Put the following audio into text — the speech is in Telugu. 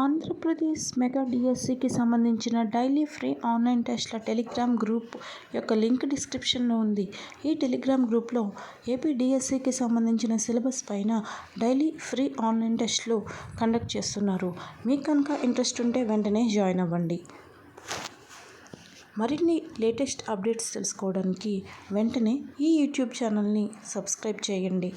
ఆంధ్రప్రదేశ్ మెగా డిఎస్సికి సంబంధించిన డైలీ ఫ్రీ ఆన్లైన్ టెస్ట్ల టెలిగ్రామ్ గ్రూప్ యొక్క లింక్ డిస్క్రిప్షన్లో ఉంది. ఈ టెలిగ్రామ్ గ్రూప్లో ఏపీ డిఎస్సికి సంబంధించిన సిలబస్ పైన డైలీ ఫ్రీ ఆన్లైన్ టెస్ట్లు కండక్ట్ చేస్తున్నారు. మీకు కనుక ఇంట్రెస్ట్ ఉంటే వెంటనే జాయిన్ అవ్వండి. మరిన్ని లేటెస్ట్ అప్డేట్స్ తెలుసుకోవడానికి వెంటనే ఈ యూట్యూబ్ ఛానల్ని సబ్స్క్రైబ్ చేయండి.